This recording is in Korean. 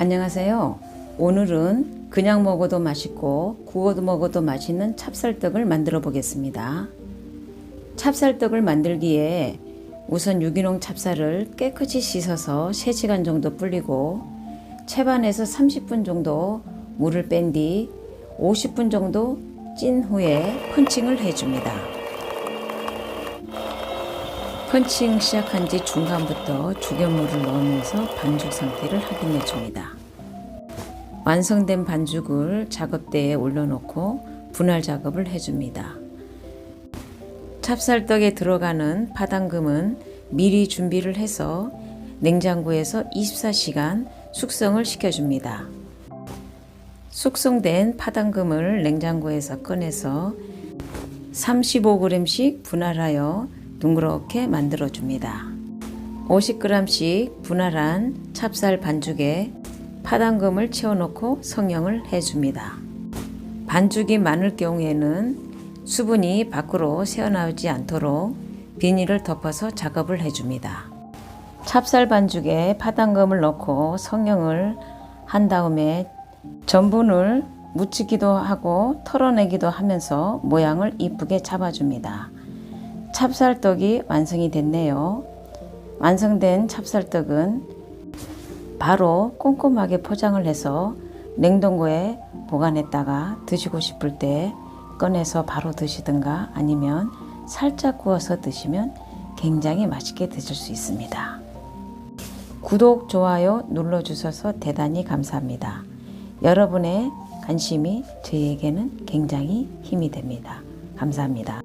안녕하세요. 오늘은 그냥 먹어도 맛있고 구워도 먹어도 맛있는 찹쌀떡을 만들어 보겠습니다. 찹쌀떡을 만들기에 우선 유기농 찹쌀을 깨끗이 씻어서 3시간 정도 불리고 채반에서 30분 정도 물을 뺀 뒤 50분 정도 찐 후에 펀칭을 해줍니다. 펀칭 시작한 지 중간부터 죽여물을 넣으면서 반죽 상태를 확인해 줍니다. 완성된 반죽을 작업대에 올려놓고 분할 작업을 해줍니다. 찹쌀떡에 들어가는 파당금은 미리 준비를 해서 냉장고에서 24시간 숙성을 시켜줍니다. 숙성된 파당금을 냉장고에서 꺼내서 35g씩 분할하여 둥그렇게 만들어줍니다. 50g씩 분할한 찹쌀 반죽에 파당금을 채워놓고 성형을 해줍니다. 반죽이 많을 경우에는 수분이 밖으로 새어나오지 않도록 비닐을 덮어서 작업을 해줍니다. 찹쌀 반죽에 파당금을 넣고 성형을 한 다음에 전분을 묻히기도 하고 털어내기도 하면서 모양을 이쁘게 잡아줍니다. 찹쌀떡이 완성이 됐네요. 완성된 찹쌀떡은 바로 꼼꼼하게 포장을 해서 냉동고에 보관했다가 드시고 싶을 때 꺼내서 바로 드시든가 아니면 살짝 구워서 드시면 굉장히 맛있게 드실 수 있습니다. 구독, 좋아요 눌러주셔서 대단히 감사합니다. 여러분의 관심이 저희에게는 굉장히 힘이 됩니다. 감사합니다.